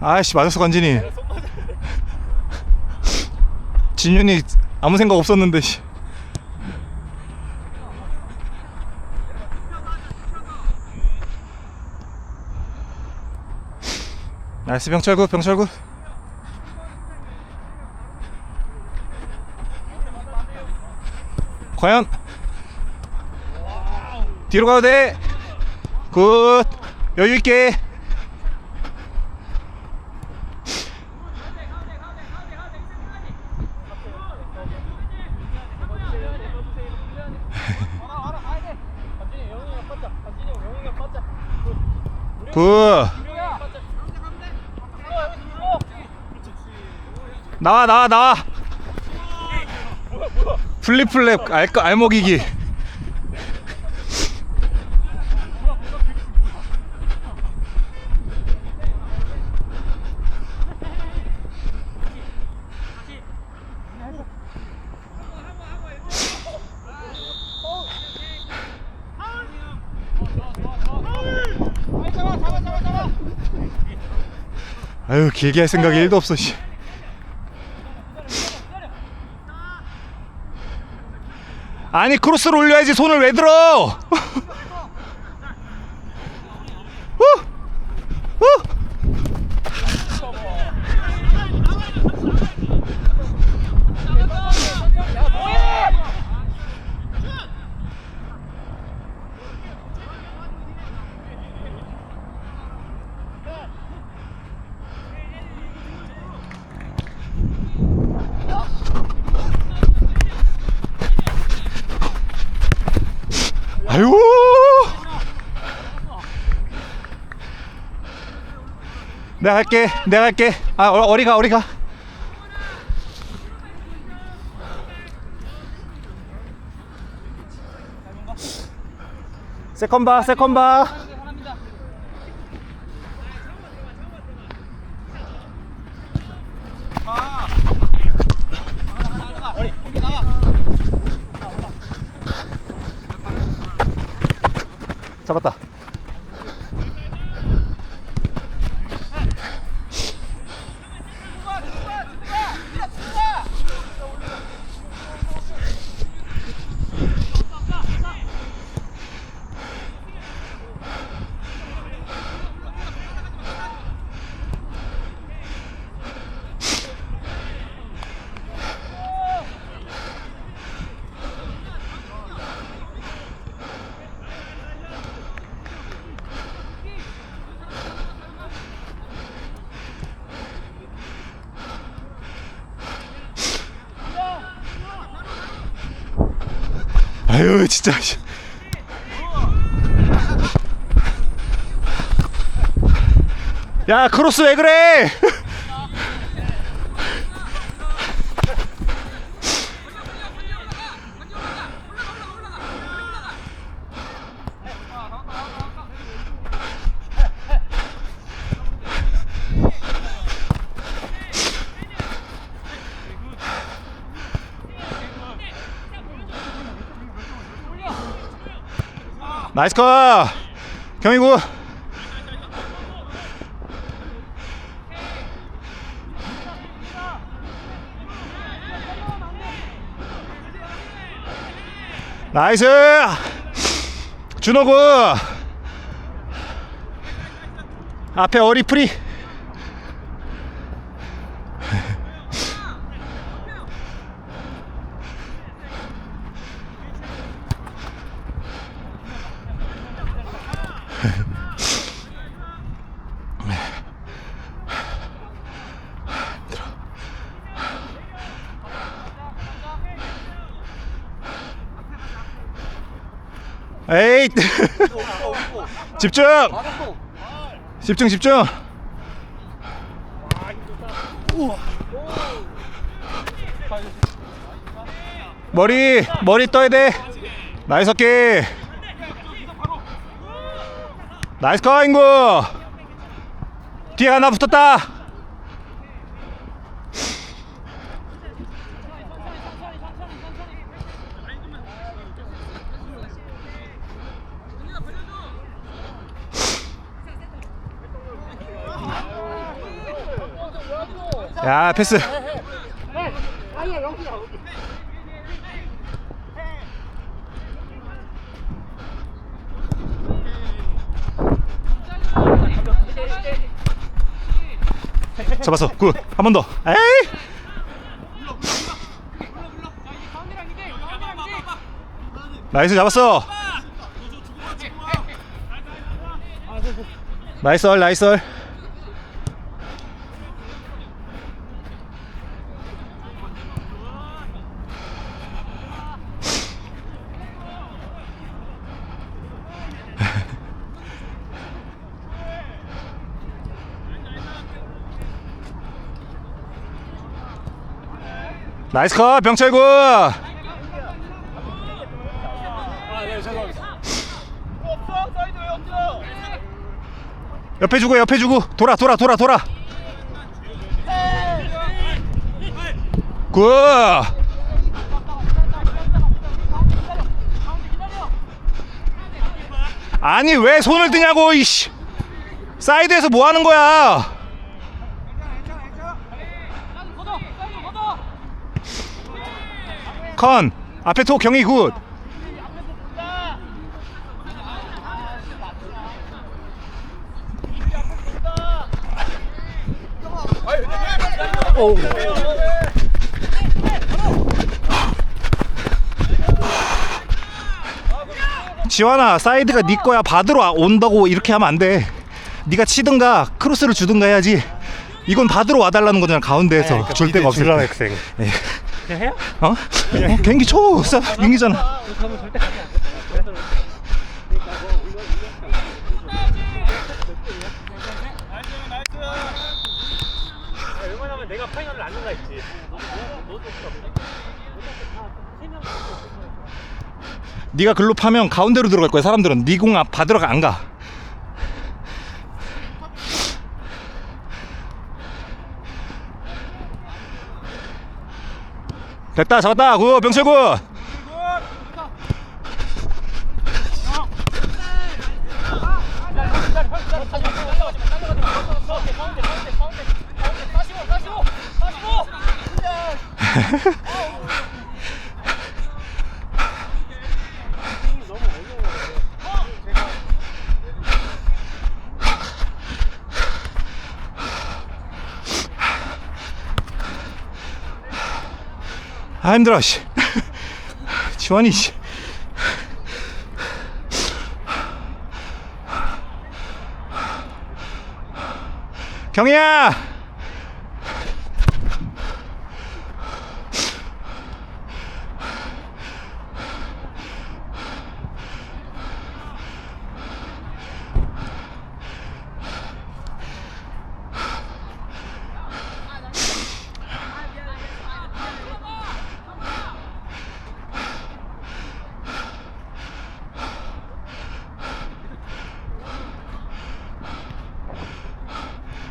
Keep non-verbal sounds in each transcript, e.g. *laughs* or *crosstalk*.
아이씨 맞았어 관진이 진윤이 아무 생각 없었는데 씨. 나이스 병철구 병철구. 과연 뒤로 가도 돼 굿. 여유 있게. 굿 나와 나와 나와 플립플랩 알, 알먹이기 아유 길게 할 생각이 1도 없어 씨. 아니 크로스를 올려야지 손을 왜 들어 후! 후! 아유 내가 할게 내가 할게. 아 어, 어리가 어리가? 세컨바 세컨바 잡았다 아유 진짜 씨. 야 크로스 왜 그래 나이스 컷. 경희구. 나이스. 준호구. 앞에 어리프리 에이 집중! 집중 집중! 머리 머리 떠야 돼. 나이스 기 나이스 컷 인구. 뒤에 하나 붙었다 야 패스. 잡았어. 굿. 한 번 더. 에이. 나이스 잡았어. 나이스 얼 나이스 얼 나이스 컷 병철구. 옆에 주고 옆에 주고. 돌아 돌아 돌아 돌아. 굿. 아니 왜 손을 드냐고 이씨. 사이드에서 뭐 하는 거야 컨 앞에 토 경희 굿. 지환아 사이드가 네 거야. 받으러 와- 온다고 이렇게 하면 안돼. 네가 치든가 크로스를 주든가 해야지. 이건 받으러 와달라는 거잖아 가운데에서. 줄 데가 없을 때 학생. 그냥 해요? 어? 어? 경기 쳐 싸, 경기잖아 웬만하면 내가 파이널을 안 는가 있지. 네가 글로 파면 가운데로 들어갈 거야 사람들은 네공 받으러 안 가. 됐다 잡았다. 구 병철 구 아 힘들어 씨. 지원이 씨. 경희야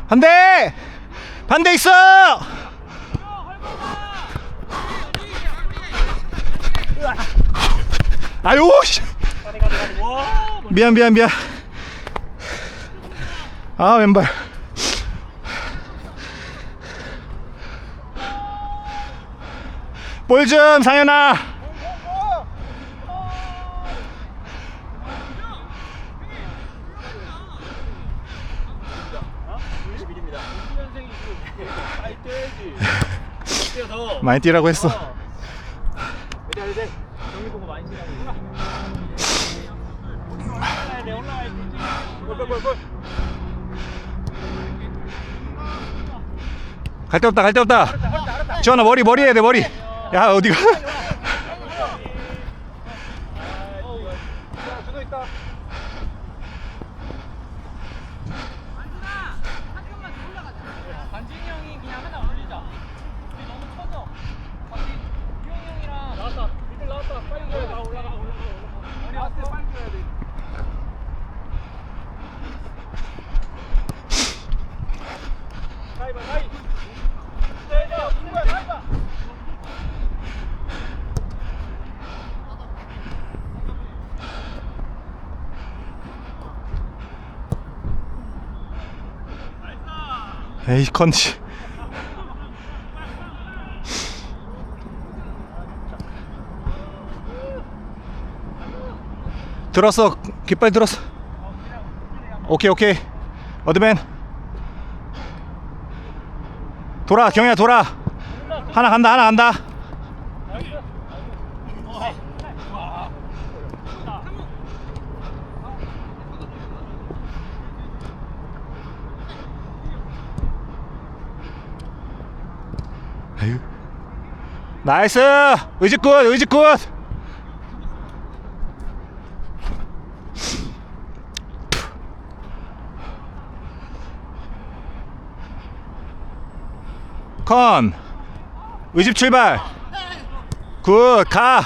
반대! 반대 있어 아유 씨. 미안 미안 미안. 아 왼발. 볼 좀 상현아 많이 뛰라고 했어. 돼. 볼볼볼 갈데 없다 갈 데 없다. 지원아 머리 머리 해야 돼 머리. 야 어디가 반진이 형이 그냥 하나 올리자. 우리 너무 커져. 반진 유영이 형이랑 나왔다. 이들 나왔다. 빨리 올라가. 올라가. 올라가. 올라가. 빨리 앞에 빨리 줘야 돼. 에이 컨디. 들었어 깃발 들었어 오케이 오케이. 어드맨. 돌아 경이야 돌아. 하나 간다 하나 간다 나이스! 의지 굿 의지 굿! 컨 의집 출발! 굿가!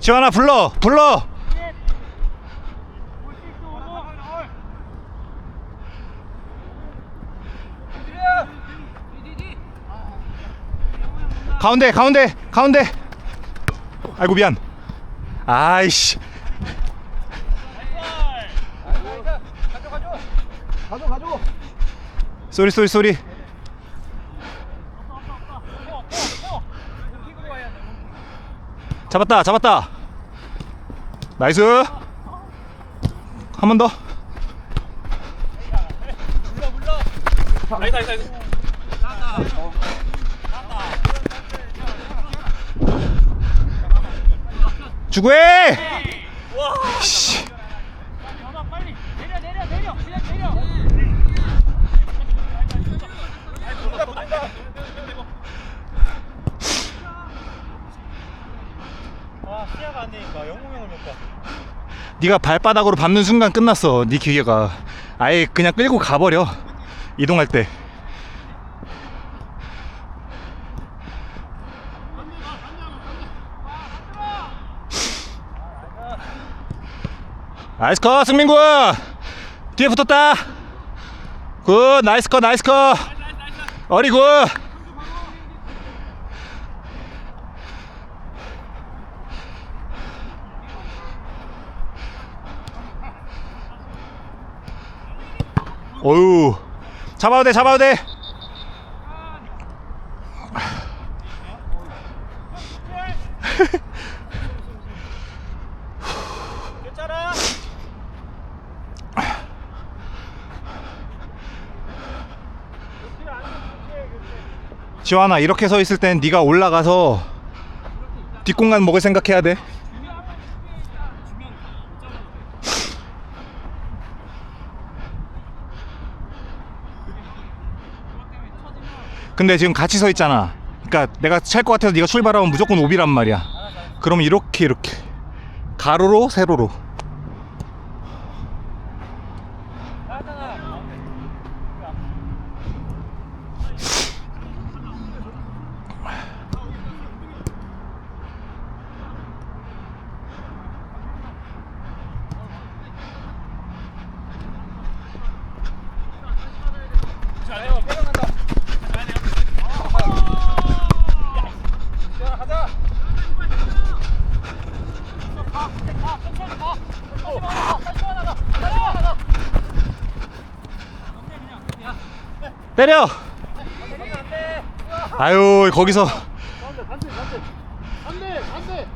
지원아 불러! 불러 가운데 가운데 가운데. 아이고 미안. 아이씨. 가져 가져 쏘리 쏘리 쏘리. 잡았다 잡았다. 나이스. 한 번더. 나이스 나이스 나이스 주구해 씨. 네가 발바닥으로 밟는 순간 끝났어 네 기계가 아예 그냥 끌고 가버려 이동할 때 나이스 컷 승민군 뒤에 붙었다. 굿 나이스 컷 나이스 컷. 어리 굿. 어유 잡아도 돼 잡아도 돼 *laughs* 괜찮아. 지환아 이렇게 서 있을 땐 네가 올라가서 뒷공간 먹을 생각해야 돼. 근데 지금 같이 서 있잖아. 그러니까 내가 찰 것 같아서 네가 출발하면 무조건 오비란 말이야. 그럼 이렇게 이렇게. 가로로 세로로 때려. 아유 거기서 안돼 안돼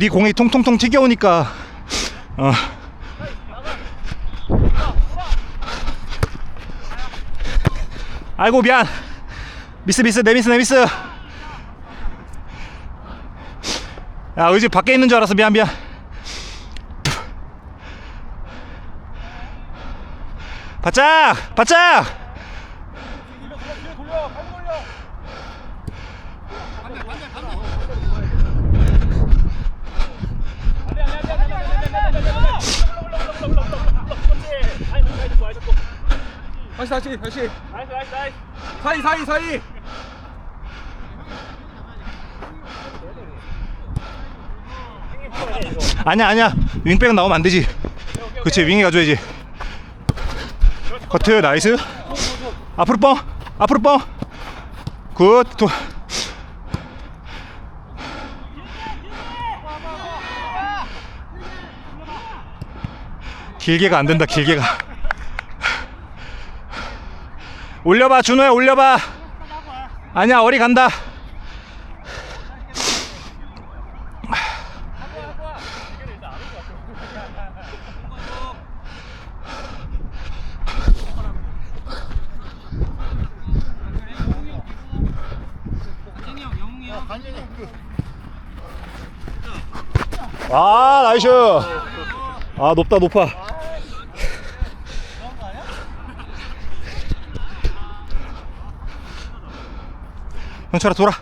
네 공이 통통통 튀겨오니까 어. 아이고 미안. 미스 미스 내 미스 내 미스. 야 의지 밖에 있는 줄 알았어 미안 미안. 바짝 바짝 다시 다시 다시. 나이스 나이스 나이스. 사이 사이 사이. 아니야 아니야. 윙백은 나오면 안 되지. 그치 윙이 가줘야지. 커트 나이스. 앞으로 뻥 앞으로 뻥굿 도... 길게가 안 된다 길게가. 올려봐 준호야 올려봐. 아니야 어리 간다. 아 나이스. 아 높다 높아 형철아 돌아.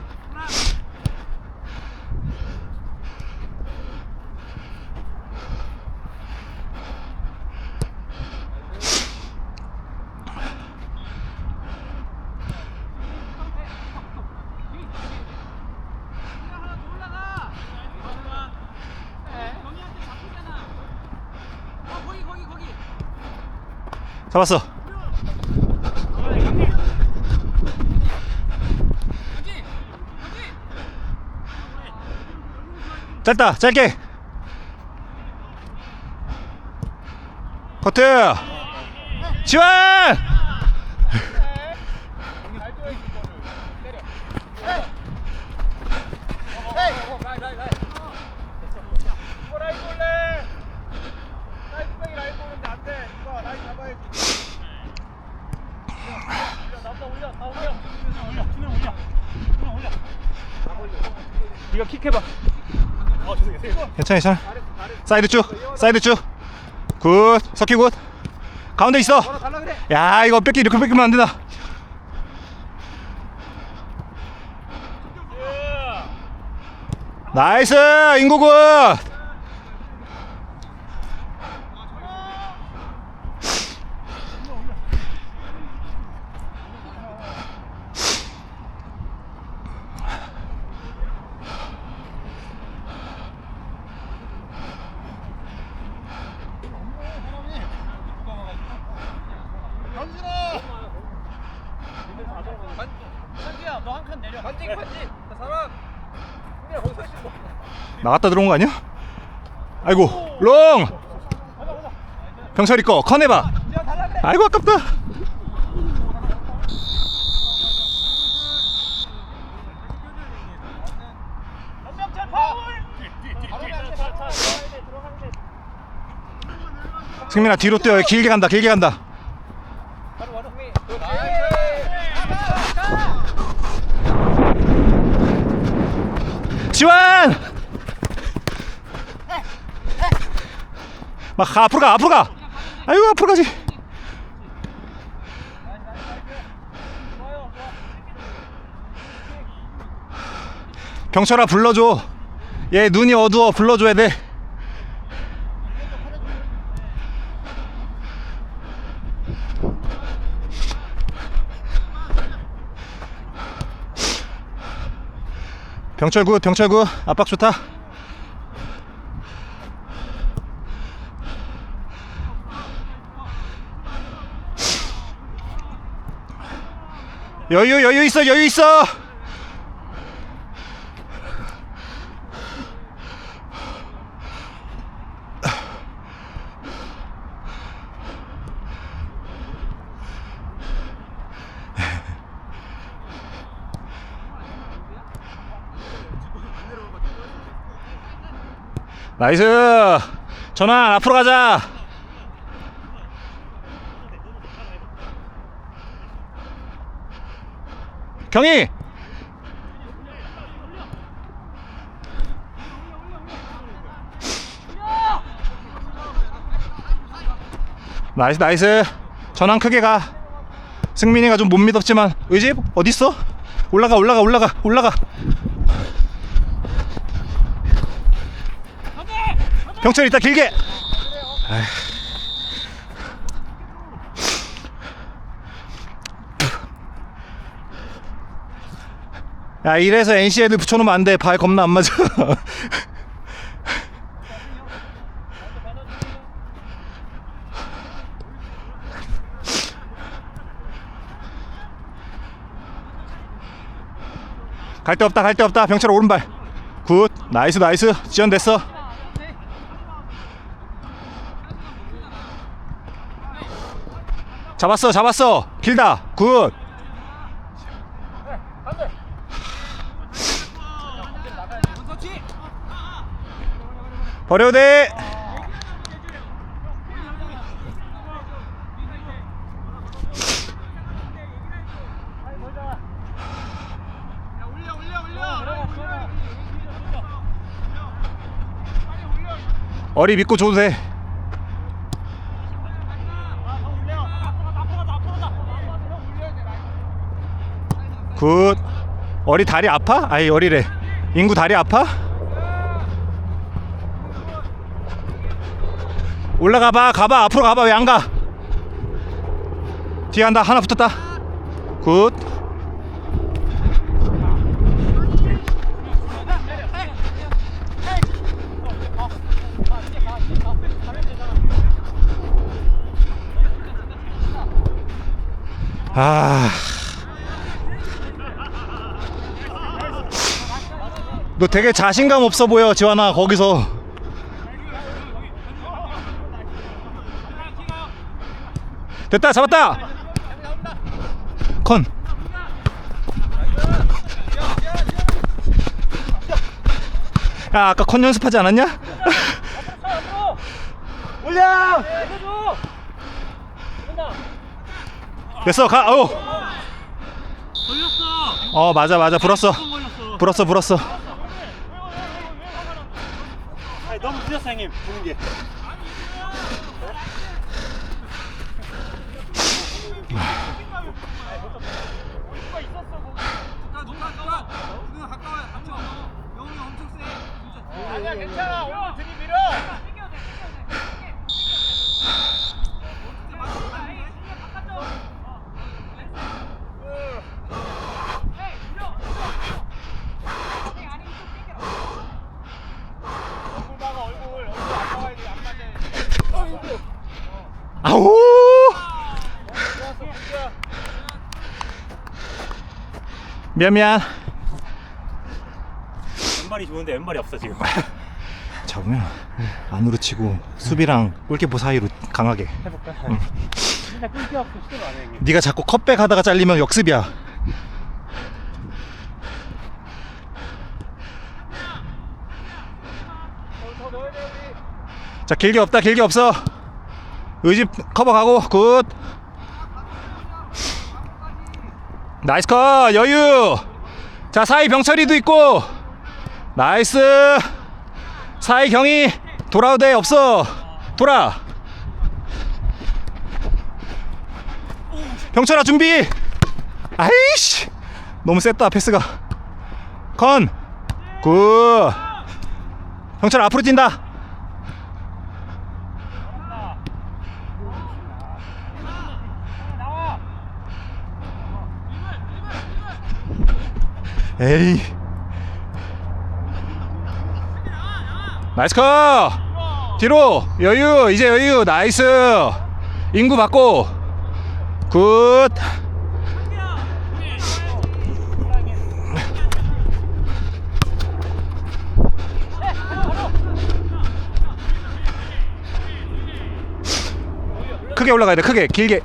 잡았어 여기 여기 짧다 짧게. 커트. 지원! 이거 킥해봐 괜찮아 괜찮아. 사이드 쭉 사이드 쭉굿 석희 굿. 가운데 있어. 야 이거 뺏기 이렇게 뺏기면 안 된다. 나이스 인구 굿 한지야 너 한 칸 내려 반칙 반칙 사람 그냥 거기서 씻어 나갔다 들어온 거 아니야? 아이고 롱! 병철이 거 커내봐. 아이고 아깝다. 승민아 뒤로 뛰어. 길게 간다 길게 간다 바로 바로 지원 막 가, 앞으로 가 앞으로 가. 아이고 앞으로 가지. 병철아 불러줘. 얘 눈이 어두워. 불러줘야 돼. 병철 굿 병철 굿 압박 좋다 여유 여유 있어 여유 있어. 나이스. 전환 앞으로 가자 경희! 나이스 나이스. 전환 크게 가. 승민이가 좀 못 믿었지만. 의지? 어딨어? 올라가 올라가 올라가 올라가. 병철 이따 길게 야 이래서 NC 애들 붙여놓으면 안 돼. 발 겁나 안 맞아. *laughs* 갈 데 없다 갈 데 없다. 병철 오른발. 굿. 나이스 나이스. 지연 됐어. 잡았어 잡았어. 길다. 굿 버려도 돼 어리 믿고 줘도 돼 굿. 어리 다리 아파? 아이 어리래. 인구 다리 아파? 올라가 봐. 가봐. 앞으로 가봐. 왜 안 가? 뒤에 한다. 하나 붙었다. 굿. 아. 너 되게 자신감 없어 보여, 지환아. 거기서. 됐다, 잡았다. 컨. 야, 아까 컨 연습하지 않았냐? *laughs* 올려 됐어, 가. 어. 걸렸어 어, 맞아, 맞아. 불었어. 걸렸어 불었어, 불었어. 아니 너무 늦었어 형님 보는 게 아니야 괜찮아 오늘 들이밀어 얼굴 봐봐 얼굴 얼굴 안 나와야 돼안 맞아 아우! 미안, 미안. 왼발이 좋은데 왼발이 없어 지금 *laughs* 잡으면 안으로 치고 수비랑 골키퍼 사이로 강하게. 해볼까? 진짜 끊기 없어 시도를 안해 형님 네가 자꾸 컵백 하다가 잘리면 역습이야. 자 길게 없다 길게 없어. 의지 커버 가고 굿. 나이스 컷 여유. 자 사이 병철이도 있고 나이스. 사이 경이 돌아도 돼 없어 돌아. 병철아 준비 아이씨 너무 셌다 패스가 컨 굿. 병철아 앞으로 뛴다 에이. 나이스 컷! 뒤로! 여유! 이제 여유! 나이스! 인구 받고! 굿! 크게 올라가야 돼 크게. 길게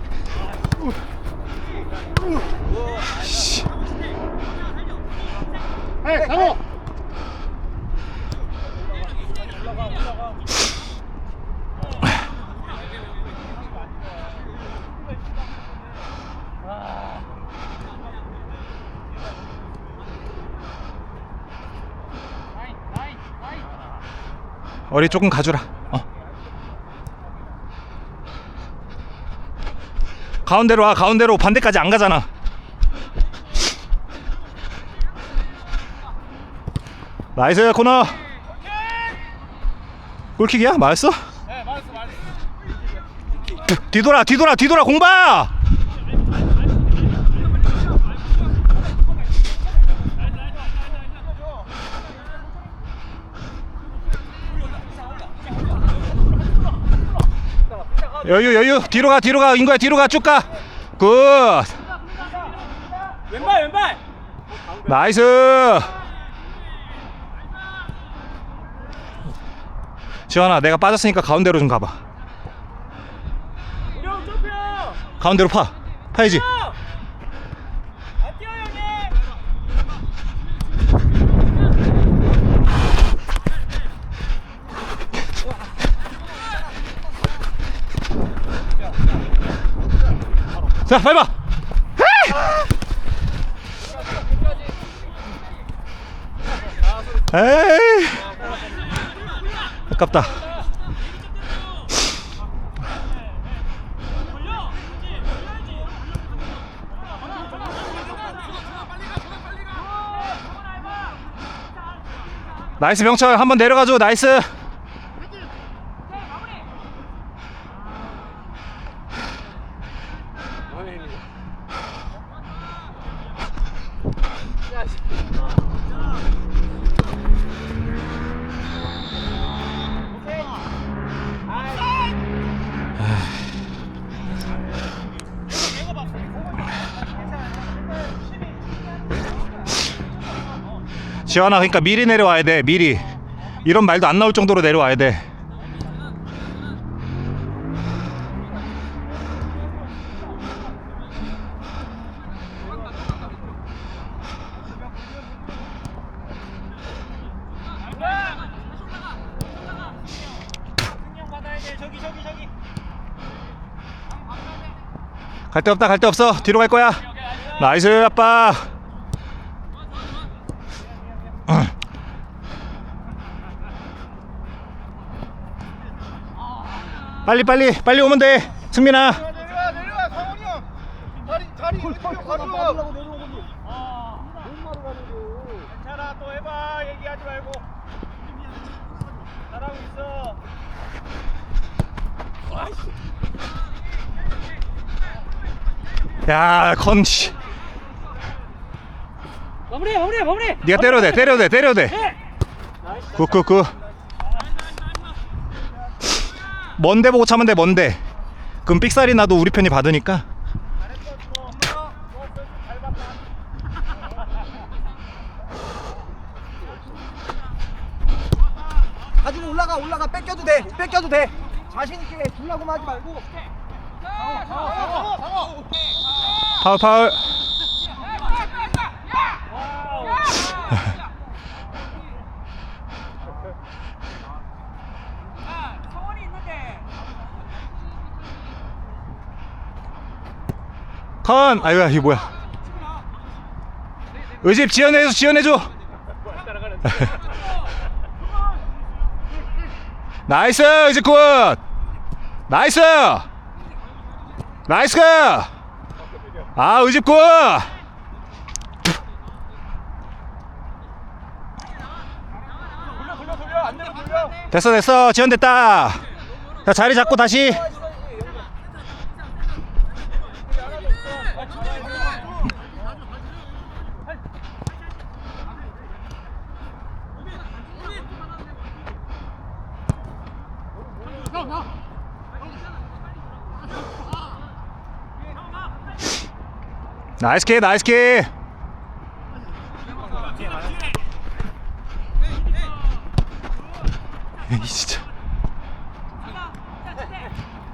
어리 조금 가주라 어. 가운데로 와 가운데로 반대까지 안 가잖아 나이스 코너 골킥이야? 맞았어? 네 맞았어 맞았어 뒤- 뒤돌아 뒤돌아 뒤돌아 공봐 여유 여유 뒤로 가 뒤로 가 인구야 뒤로 가 쭉 가. 굿. 왼발 왼발 나이스. 지원아 내가 빠졌으니까 가운데로 좀 가봐. 가운데로 파. 파야지. 안 뛰어 형님 자 밟아. 에이. 아깝다. 나이스 병철 한번 내려가줘 나이스 지원아 그러니까 미리 내려와야 돼 미리. 이런 말도 안 나올 정도로 내려와야 돼. 승형 받아야 돼 저기 저기 저기 갈데 없다 갈 데 없어. 뒤로 갈 거야. 나이스 아빠 빨리 빨리 빨리 오면 돼. 승민아. 내려와 내려와 성훈이 형 다리 다리 왼쪽 가려고 괜찮아 또 해봐. 얘기하지 말고. 잘하고 있어. 야컨 씨. 마무리 마무리 마무리 네가 때려도 돼 때려도 돼 때려도 돼. 굿굿굿 먼데 보고 차면 돼 먼데? 그럼 삑살이 나도 우리 편이 받으니까. 가지고 올라가 올라가. 뺏겨도 돼. 뺏겨도 돼. 자신 있게 주려고만 하지 말고. 파울 파울 성원이 있는데 컨 아유야 이거 뭐야. 의집 지연해줘 지연해줘. *laughs* 나이스 의집 굿. 나이스. 나이스. 아 의집 굿. 됐어 됐어. 지연됐다. 자 자리 잡고 다시 나이스 키 나이스 키 *laughs* 에이 진짜.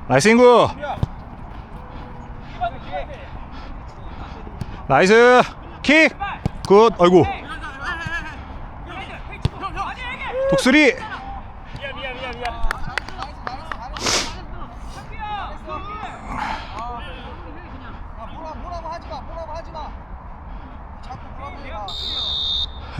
나이스 인구. 나이스. 킥 굿. 아이고. 독수리